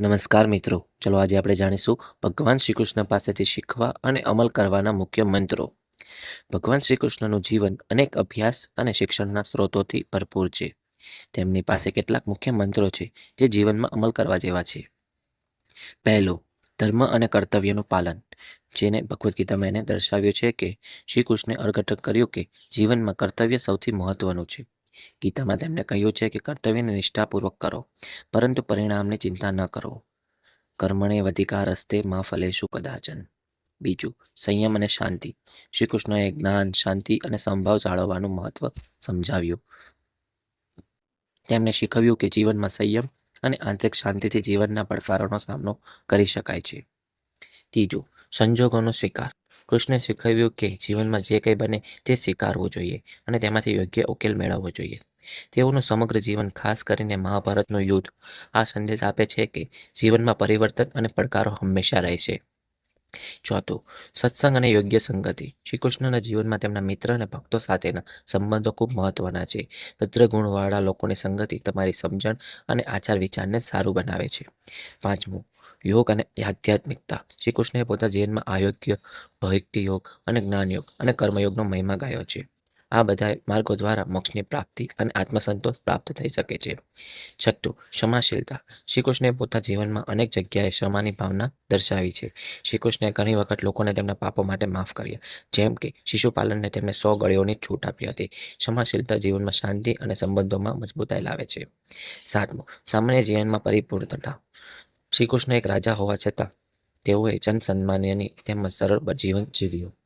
નમસ્કાર મિત્રો. ચલો આજે આપણે જાણીશું ભગવાન શ્રી કૃષ્ણ પાસેથી શીખવા અને અમલ કરવાના મુખ્ય મંત્રો. ભગવાન શ્રી કૃષ્ણનું જીવન અનેક અભ્યાસ અને શિક્ષણના સ્ત્રોતોથી ભરપૂર છે. તેમની પાસે કેટલાક મુખ્ય મંત્રો છે જે જીવનમાં અમલ કરવા જેવા છે. પહેલો, ધર્મ અને કર્તવ્યનું પાલન. જેને ભગવદ્ ગીતામાં એને દર્શાવ્યું છે કે શ્રી કૃષ્ણે અર્ઘટન કર્યું કે જીવનમાં કર્તવ્ય સૌથી મહત્વનું છે. ગીતામાં તેમણે કહ્યું છે કે કર્તવ્યને નિષ્ઠાપૂર્વક કરો, પરંતુ પરિણામની ચિંતા ન કરો. કર્મણે વધિકાર હસ્તે માં ફલેશું કદાચન. બીજું, સંયમ અને શાંતિ. શ્રી કૃષ્ણએ જ્ઞાન, શાંતિ અને સંભાવ જાળવવાનું મહત્વ સમજાવ્યું. તેમણે શીખવ્યું કે જીવનમાં સંયમ અને આંતરિક શાંતિથી જીવનના પડકારોનો સામનો કરી શકાય છે. ત્રીજું, સંજોગોનો સ્વીકાર. કૃષ્ણે શીખવ્યું કે જીવનમાં જે કંઈ બને તે સ્વીકારવું જોઈએ અને તેમાંથી યોગ્ય ઉકેલ મેળવવો જોઈએ. તેઓનું સમગ્ર જીવન ખાસ કરીને મહાભારતનું યુદ્ધ આ સંદેશ આપે છે કે જીવનમાં પરિવર્તન અને પડકારો હંમેશા રહેશે ચોથું સત્સંગ અને યોગ્ય સંગતિ. શ્રી કૃષ્ણના જીવનમાં તેમના મિત્ર અને ભક્તો સાથેના સંબંધો ખૂબ મહત્વના છે. ભદ્ર ગુણવાળા લોકોની સંગતિ તમારી સમજણ અને આચાર વિચારને સારું બનાવે છે. પાંચમું, યોગ અને આધ્યાત્મિકતા. શ્રી કૃષ્ણએ પોતાના જીવનમાં આયોગ્ય ભક્તિ યોગ અને જ્ઞાન યોગ અને કર્મયોગનો મહિમા ગાયો છે. આ બધા માર્ગો દ્વારા મોક્ષની પ્રાપ્તિ અને આત્મસંતોષ પ્રાપ્ત થઈ શકે છે. છઠ્ઠું, ક્ષમાશીલતા. શ્રી પોતાના જીવનમાં અનેક જગ્યાએ ક્ષમાની ભાવના દર્શાવી છે. શ્રી કૃષ્ણે ઘણી વખત લોકોને તેમના પાપો માટે માફ કર્યા, જેમ કે શિશુપાલનને તેમને સો ગળીઓની છૂટ આપી હતી. ક્ષમાશીલતા જીવનમાં શાંતિ અને સંબંધોમાં મજબૂતાઈ લાવે છે. સાતમું, સામાન્ય જીવનમાં પરિપૂર્ણતા. શ્રી કૃષ્ણ એક રાજા હોવા છતાં તેઓએ જન સન્માન્યની તેમજ સરળ જીવન જીવ્યું.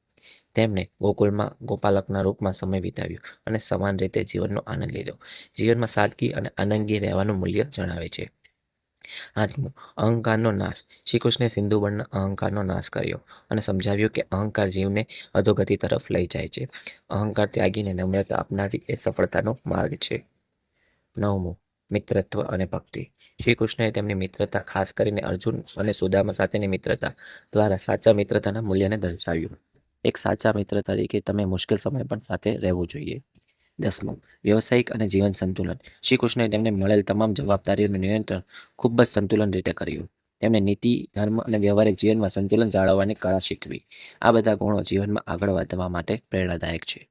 તેમણે ગોકુળમાં ગોપાલકના રૂપમાં સમય વિતાવ્યો અને સમાન રીતે જીવનનો આનંદ લીધો. જીવનમાં સાદગી અને આનંદગી રહેવાનું મૂલ્ય જણાવે છે. આઠમું અહંકારનો નાશ. શ્રી કૃષ્ણે સિંધુ વર્ણના અહંકારનો નાશ કર્યો અને સમજાવ્યું કે અહંકાર જીવને અધોગતિ તરફ લઈ જાય છે. અહંકાર ત્યાગીને નમ્રતા આપનારી એ સફળતાનો માર્ગ છે. નવમું. મિત્રત્વ અને ભક્તિ. શ્રી કૃષ્ણએ તેમની મિત્રતા ખાસ કરીને અર્જુન અને સુદામા સાથેની મિત્રતા દ્વારા સાચા મિત્રતાના મૂલ્યને દર્શાવ્યું. એક સાચા મિત્ર તરીકે તમે મુશ્કેલ સમય પણ સાથે રહેવું જોઈએ. દસમું, વ્યવસાયિક અને જીવન સંતુલન. શ્રી કૃષ્ણએ તેમને મળેલ તમામ જવાબદારીઓનું નિયંત્રણ ખૂબ જ સંતુલન રીતે કર્યું. તેમણે નીતિ, ધર્મ અને વ્યવહારિક જીવનમાં સંતુલન જાળવવાની કળા શીખવી. આ બધા ગુણો જીવનમાં આગળ વધવા માટે પ્રેરણાદાયક છે.